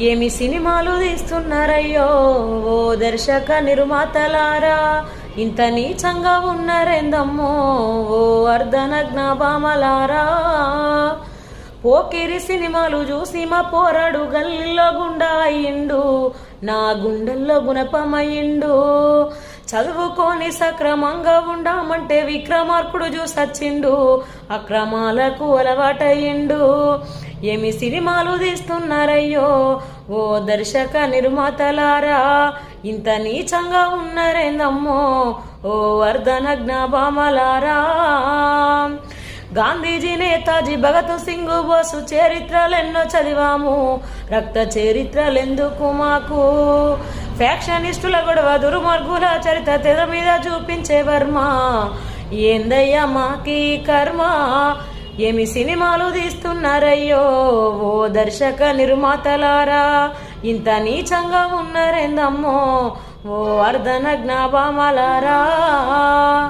ఏమి సినిమాలు తీస్తున్నారయ్యో? ఓ దర్శక నిర్మాతలారా ఇంత నీచంగా ఉన్నారేందమ్మో? ఓ అర్ధనగ్న బామలారా పోకిరి సినిమాలు చూసి మా పోరాడు గల్లీలో గుండా అయ్యిండు నా గుండెల్లో గుణపమయ్యిండు. చదువుకొని సక్రమంగా ఉండామంటే విక్రమార్కుడు చూసొచ్చిండు అక్రమాలకు అలవాటయ్యిండు. ఏమి సినిమాలు తీస్తున్నారయ్యో? ఓ దర్శక నిర్మాతలారా ఇంత నీచంగా ఉన్నారేందమ్మో? ఓ అర్ధనగ్న బామలారా గాంధీజీ నేతాజీ భగత్ సింగ్ బోసు చరిత్రలెన్నో చదివాము. రక్త చరిత్రలెందుకు మాకు? ఫ్యాక్షనిస్టుల గొడవ దుర్మార్గుల చరిత్ర తెర మీద చూపించే వర్మ. ఏందయ్యా మాకి కర్మ? ఏమి సినిమాలు తీస్తున్నారయ్యో? ఓ దర్శక నిర్మాతలారా ఇంత నీచంగా ఉన్నారేందమ్మో? ఓ అర్ధన జ్ఞాపమలారా